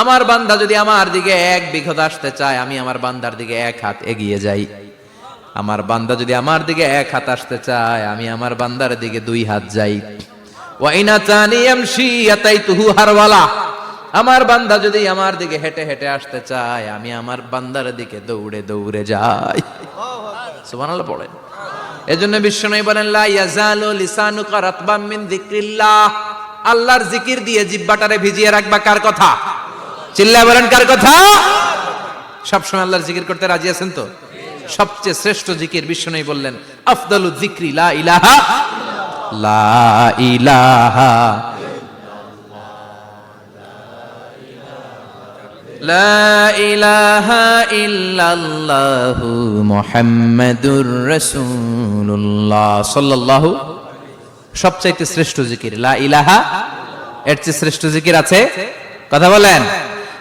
আমার বান্দা যদি আমার দিকে এক বিঘত আসতে চায়, আমি আমার বান্দার দিকে এক হাত এগিয়ে যাই। আমার বান্দা যদি আমার দিকে এক হাত আসতে চায়, আমি আমার বান্দার দিকে দুই হাত যাই। ওয়াইনা চানি এমসি তুহু হারওয়ালা। আমার বান্দা যদি আমার দিকে হেঁটে হেঁটে আসতে চায়, আমি আমার বান্দার দিকে দৌড়ে দৌড়ে যাই। সুবহানাল্লাহ পড়েন। এজন্য বিশ্বনবী বলেন, লা ইয়াজালু লিসানুকা রাতবাম মিন যিকরিল্লাহ। আল্লাহর জিকির দিয়ে জিব্বাটারে ভিজিয়ে রাখবা কার কথা? চিল্লায় বলেন কার কথা? সবসময় আল্লাহর জিকির করতে রাজি আছেন তো? সবচেয়ে শ্রেষ্ঠ জিকির বিশ্বনবী বললেন, আফদালু যিকরি, লা ইলাহা লা ইলাহা লা ইলাহা সবচাইতে শ্রেষ্ঠ জিকির, লা ইলাহা এর চেয়ে শ্রেষ্ঠ জিকির আছে? কথা বলেন।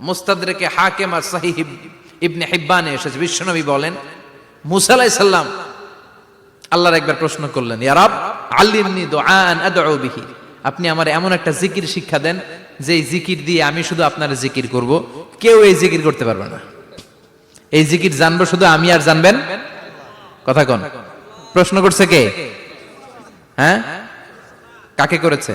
মুস্তাদরেকে হাকেম আর সাহিহ ইবনে হিব্বানে এসেছে। বিশ্বনবী বলেন, মুসা আলাইহিস সালাম আল্লাহর একবার প্রশ্ন করলেন ইয়ারাব আল্লিমনি দুআন আদউ বিহি। আপনি আমার এমন একটা জিকির শিক্ষা দেন যে জিকির দিয়ে আমি শুধু আপনার জিকির করব। কেউ এই জিকির করতে পারবে না। এই জিকির জানব শুধু আমি আর জানবেন? কথা কোন। প্রশ্ন করছে কে? হ্যাঁ? কাকে করেছে?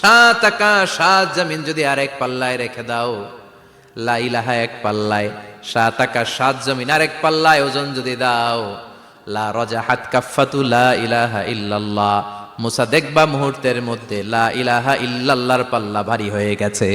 সাত আকাশ, সাত জমিন যদি আরেক পাল্লায় রেখে দাও, লা ইলাহা এক পাল্লায়, সাত আকাশ, সাত জমিন আরেক পাল্লায় ওজন যদি দাও, লা রজাহাত কাফাতু লা ইলাহা ইল্লাল্লাহ, মুসা দেখবা মুহূর্তের মধ্যে লা ইলাহা ইল্লাল্লাহর পাল্লা ভারী হয়ে গেছে।